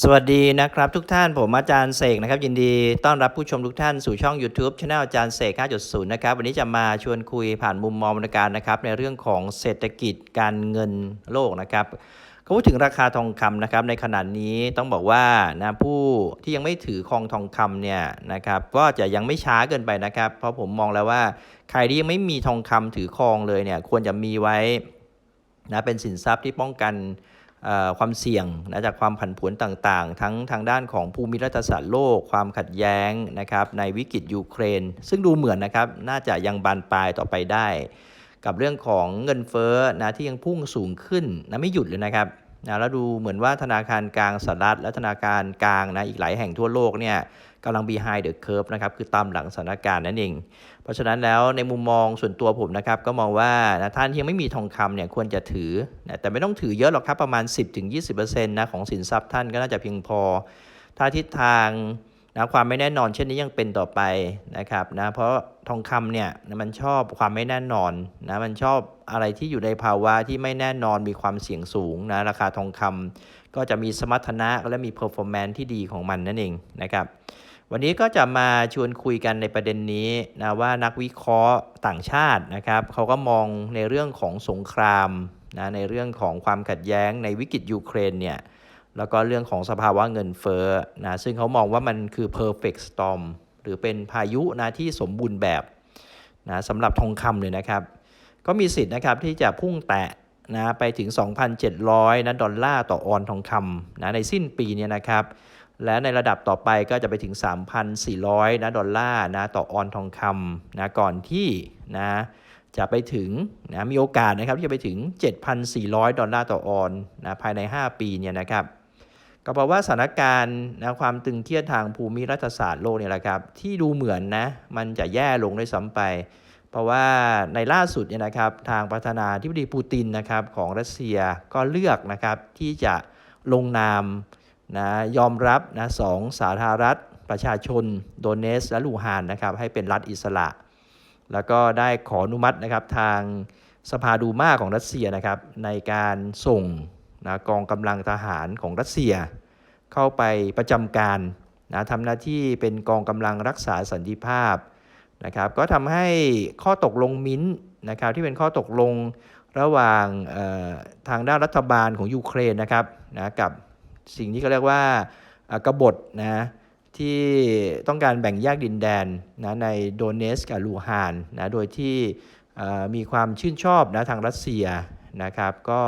สวัสดีนะครับทุกท่านผมอาจารย์เสกนะครับยินดีต้อนรับผู้ชมทุกท่านสู่ช่อง YouTube Channel อาจารย์เสก 5.0 นะครับวันนี้จะมาชวนคุยผ่านมุมมองบรรการนะครับในเรื่องของเศรษฐกิจการเงินโลกนะครับเขาพูดถึงราคาทองคำนะครับในขณะนี้ต้องบอกว่านะผู้ที่ยังไม่ถือคองทองคำเนี่ยนะครับก็จะยังไม่ช้าเกินไปนะครับ เพราะผมมองแล้วว่าใครที่ยังไม่มีทองคำถือคองเลยเนี่ยควรจะมีไว้นะเป็นสินทรัพย์ที่ป้องกัน ความเสี่ยงนะจากความผันผวนต่างๆ ทั้งทางด้านของภูมิรัฐศาสตร์โลก ความขัดแย้งนะครับในวิกฤตยูเครน ซึ่งดูเหมือนนะครับน่าจะยังบานปลายต่อไปได้ กับเรื่องของเงินเฟ้อนะที่ยังพุ่งสูงขึ้นนะไม่หยุดเลยนะครับ นะแล้วดูเหมือนว่าธนาคารกลางสหรัฐและธนาคารกลางนะอีกหลายแห่งทั่วโลกเนี่ยกำลัง behind the curve นะครับคือตามหลังสถานการณ์นั่นเอง เพราะฉะนั้นแล้วในมุมมองส่วนตัวผมนะครับก็มองว่านะท่านที่ยังไม่มีทองคำเนี่ยควรจะถือนะแต่ไม่ต้องถือเยอะหรอกครับประมาณ 10-20%นะของสินทรัพย์ท่านก็น่าจะเพียงพอ ถ้าทิศทาง นะความไม่แน่นอนเช่นนี้ยังเป็นต่อไปนะครับนะเพราะทองคำเนี่ยมันชอบความไม่แน่นอนนะมันชอบอะไรที่อยู่ในภาวะที่ไม่แน่นอนมีความเสี่ยงสูงนะราคาทองคำก็จะมีสมรรถนะและมี performance ที่ดีของมันนั่นเองนะครับวันนี้ก็จะมาชวนคุยกันในประเด็นนี้นะว่านักวิเคราะห์ต่างชาตินะครับเขาก็มองในเรื่องของสงครามนะในเรื่องของความขัดแย้งในวิกฤตยูเครนเนี่ย แล้วก็เรื่องของสภาวะเงินเฟ้อนะซึ่งเขามองว่ามันคือ perfect storm หรือเป็นพายุนะที่สมบูรณ์แบบนะสำหรับทองคำเลยนะครับ ก็มีสิทธิ์นะครับที่จะพุ่งแตะนะไปถึง 2,700นะดอลลาร์ต่อออนทองคำนะในสิ้นปีเนี้นะครับ และในระดับต่อไปก็จะไปถึง 3,400นะดอลลาร์นะต่อออนทองคำนะก่อนที่นะจะไปถึงนะมีโอกาสนะครับที่จะไปถึง 7,400 ดอลลาร์ต่อออนนะภายใน 5 ปีเนี่ยนะครับ ก็เพราะว่าสถานการณ์นะความตึงเครียดทางภูมิรัฐศาสตร์โลกเนี่ยแหละครับ ที่ดูเหมือนนะมันจะแย่ลงด้วยซ้ำไป เพราะว่าในล่าสุดเนี่ยนะครับทางประธานาธิบดีปูตินนะครับของรัสเซียก็เลือกนะครับที่จะลงนามนะยอมรับนะสองสาธารณรัฐประชาชนโดเนสและลูฮานนะครับให้เป็นรัฐอิสระ แล้วก็ได้ขออนุมัตินะครับทางสภาดูมาของรัสเซียนะครับในการส่ง นะกองกำลังทหารของรัสเซีย เข้าไปประจำการนะทำหน้าที่เป็นกองกำลังรักษาสันติภาพนะครับก็ทำให้ข้อตกลงมิ้นท์นะครับที่เป็นข้อตกลงระหว่างทางด้านรัฐบาลของยูเครนนะครับนะกับสิ่งที่เขาเรียกว่ากบฏนะที่ต้องการแบ่งแยกดินแดนนะในโดเนสกับลูฮานนะโดยที่มีความชื่นชอบนะทางรัสเซีย นะครับก็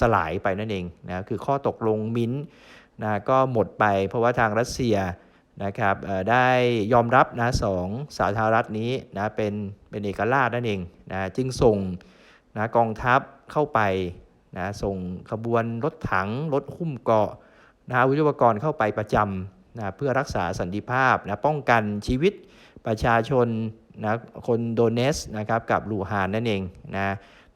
สลายไปนั่นเองนะคือข้อตกลงมิ้นนะก็หมดไปเพราะว่าทางรัสเซียนะครับได้ยอมรับนะสองสาธารณรัฐนี้นะเป็นเป็นเอกราชนั่นเองนะจึงส่งนะกองทัพเข้าไปนะส่งขบวนรถถังรถหุ้มเกาะนะอาวุธยุปกรณ์เข้าไปประจำนะเพื่อรักษาสันติภาพนะป้องกันชีวิตประชาชนนะคนโดเนสนะครับกับลูฮานนั่นเองนะ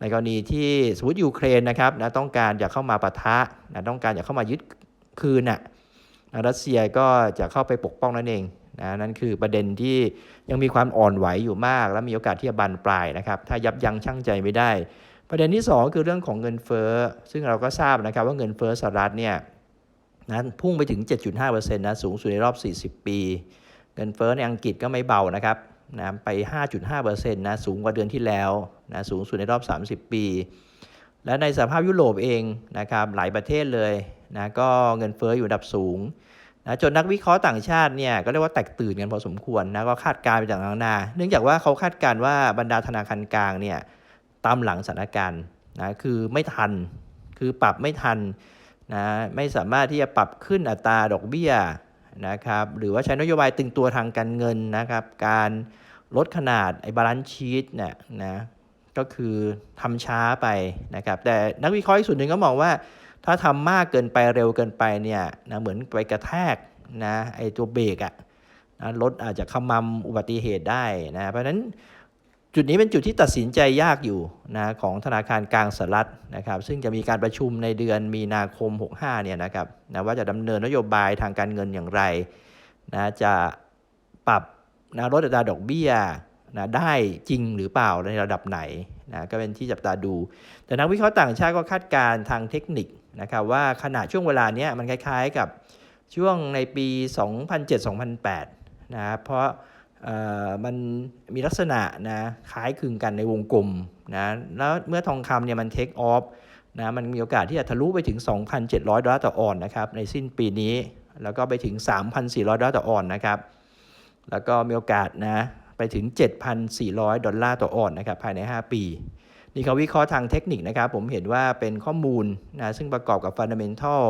ในกรณีที่สมมติยูเครนนะครับนะต้องการจะเข้ามาปะทะนะต้องการจะเข้ามายึดคืนน่ะนะรัสเซียก็จะเข้าไปปกป้องนั่นเองนะนั่นคือประเด็นที่ยังมีความอ่อนไหวอยู่มาก และมีโอกาสที่จะบานปลายนะครับ ถ้ายับยั้งชั่งใจไม่ได้ ประเด็นที่ 2 คือเรื่องของเงินเฟ้อ ซึ่งเราก็ทราบนะครับว่าเงินเฟ้อสหรัฐเนี่ยนะพุ่งไปถึง 7.5%นะสูงสุดในรอบ 40 ปี เงินเฟ้อในอังกฤษก็ไม่เบานะครับนะไป 5.5%นะสูงกว่าเดือนที่แล้ว นะสูงสุดในรอบ 30 ปี และในสภาพยุโรปเองนะครับหลายประเทศเลยนะก็เงินเฟ้ออยู่ระดับสูงนะจนนักวิเคราะห์ต่างชาติเนี่ยก็เรียกว่าแตกตื่นกันพอสมควรนะก็คาดการณ์ไปจากนานาเนื่องจากว่าเขาคาดการณ์ว่าบรรดาธนาคารกลางเนี่ยตามหลังสถานการณ์นะคือไม่ทันคือปรับไม่ทันนะไม่สามารถที่จะปรับขึ้นอัตราดอกเบี้ยนะครับหรือว่าใช้นโยบายตึงตัวทางการเงินนะครับ การลดขนาดไอ้บาลานซ์ชีตเนี่ยนะ ก็คือทำช้าไปนะครับแต่นักวิเคราะห์อีกส่วนหนึ่งก็มองว่า ถ้าทำมากเกินไปเร็วเกินไปเนี่ยนะเหมือนไปกระแทกนะไอตัวเบรกอะนะรถอาจจะขมำอุบัติเหตุได้นะเพราะฉะนั้นจุดนี้เป็นจุดที่ตัดสินใจยากอยู่นะของธนาคารกลางสหรัฐนะครับ ซึ่งจะมีการประชุมในเดือนมีนาคม 65 เนี่ยนะครับนะว่าจะดำเนินนโยบายทางการเงินอย่างไรนะจะปรับนะลดอัตราดอกเบี้ย นะได้จริงหรือเปล่าในระดับไหนนะก็เป็นที่จับตาดู แต่นักวิเคราะห์ต่างชาติก็คาดการณ์ทางเทคนิคนะครับว่าขณะช่วงเวลาเนี้ยมันคล้ายๆกับช่วงในปี 2007-2008นะครับเพราะมันมีลักษณะนะคล้ายคลึงกันในวงกลมนะแล้วเมื่อทองคำเนี่ยมันเทคออฟนะมันมีโอกาสที่จะทะลุไปถึง 2,700 ดอลลาร์ต่อออนนะครับในสิ้นปีนี้ แล้วก็ไปถึง 3,400 ดอลลาร์ต่อออนนะครับ แล้วก็มีโอกาสนะ ไปถึง 7,400 ดอลลาร์ต่อออนซ์นะครับภายใน 5 ปี นี่เขาวิเคราะห์ทางเทคนิคนะครับผมเห็นว่าเป็นข้อมูลนะซึ่งประกอบกับฟันเดเมนทัล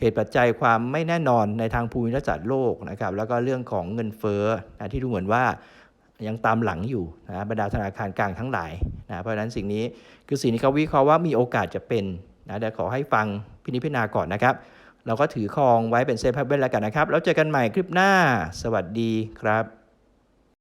เหตุปัจจัยความไม่แน่นอนในทางภูมิรัฐศาสตร์โลกนะครับแล้วก็เรื่องของเงินเฟ้อนะที่ดูเหมือนว่ายังตามหลังอยู่นะบรรดาธนาคารกลางทั้งหลายนะเพราะฉะนั้นสิ่งนี้คือสิ่งที่เขาวิเคราะห์ว่ามีโอกาสจะเป็นนะเดี๋ยวขอให้ฟังพินิจพิจารณาก่อนนะครับ เราก็ถือครองไว้เป็นเซฟเว่นแล้วกันนะครับ แล้วเจอกันใหม่คลิปหน้า สวัสดีครับ